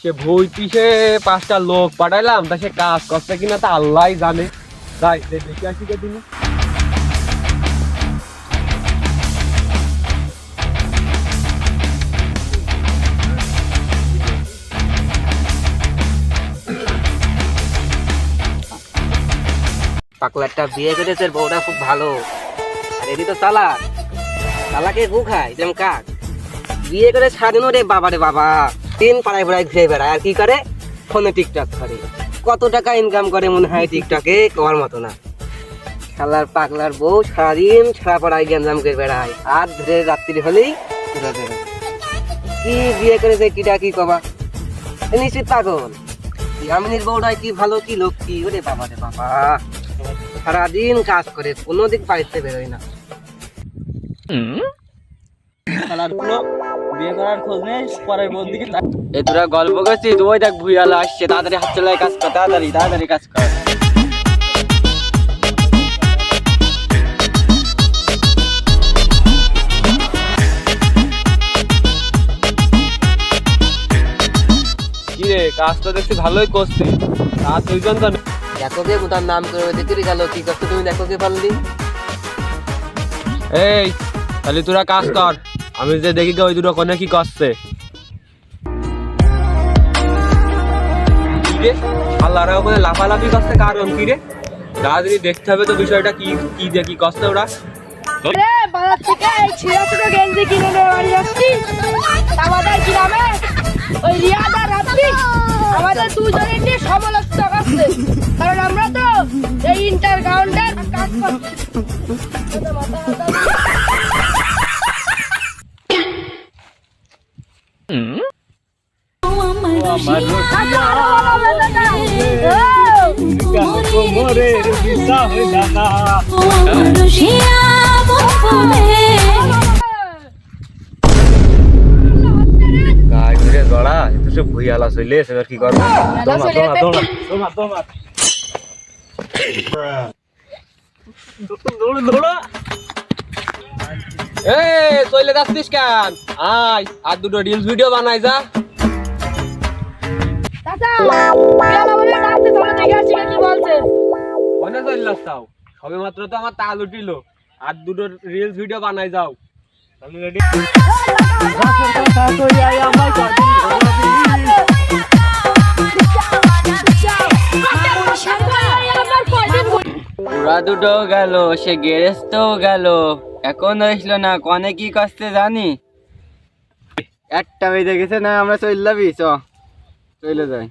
সে ভুই পিছে পাঁচটা লোক পাঠাইলাম, তা সে কাজ করছে কিনা তা আল্লাহ জানে। তাই দেখে আসি কে তুমি। পাকলারটা বিয়ে করেছে বউটা, খুব ভালো। আর এদি তো চালাক চালাকে গু খায়, যেমন কাক। বিয়ে করে স্বাধীন রে বাবা রে বাবা। তিন পাড়ায় পাড়ায় ঘুরে বেড়ায়। আর কি করে? ফোনে টিকটক করে। কত টাকা ইনকাম করে মনে হয় টিকটকে? কমার মতো না। খেলার পাগলার বউ সারাদিন ছাড়া পাড়ায় গ্যাঞ্জাম করে বেড়ায়। আর ধরে রাত্রি হলেই ঘুরে বেড়ায়। কি বিয়ে করেছে কিটা কি কবা? নিশ্চিত পাগল। ইয়ামিনীর বউটাই কি ভালো কি লক্ষ্মী? ওরে বাবা রে বাবা। সারাদিন কাজ করে কোনো দিক বাড়িতে বেরোয় না। খেলার কোনো বিয়ে করার খোঁজ নেই পরের বোর দিকে এ তোরা গল্প করছিস ওই দেখ ভুইয়ালা আসছে তাড়াতাড়ি হাত চালায় কাজ কর তাড়াতাড়ি তাড়াতাড়ি কাজ কর। কি রে কাজ তো দেখছি ভালোই করছে তা দুইজন তো দেখো কে কোথার নাম করে দেখে গেল কি করছ তুমি? দেখো কে পারলি? এই তাহলে তোরা কাজ কর। আমি যে দেখি ওই দুটো কোনে কি করছে? আল্লাহরা ওখানে লাফালাফি করছে কারণ কি রে? দাদাদি দেখতে হবে তো বিষয়টা কি কি যে কি করছে ওরা। ওই রাত্রি কারণ আমরা তো এই ইন্টার গ্রাউন্ডের কাজ করছি আমার কাকা, আরও ভালো হবে কাকা। ও! কোমরের বিছা হয়ে দেখা গাই ঘুরে গড়া এত সব ভুইয়ালা চলে এবার কি করব তোমার তোমার তোমার তোমার তোমার দৌড় দৌড় এ চলে যাচ্ছিস কেন? আয় আর দুটো রিলস ভিডিও বানাই যা। চলো। মনে তাও। সবে মাত্র তো আমার তাল উঠিল। আর দুটো রিলস ভিডিও বানাই যাও। আমি রেডি ওরা দুটো গেল সে গেরেস্তেও গেল। এখন আসলো না, কনে কি করতে জানি? একটা বেজে গেছে না, আমরা চললাবি চ। চলে যাই।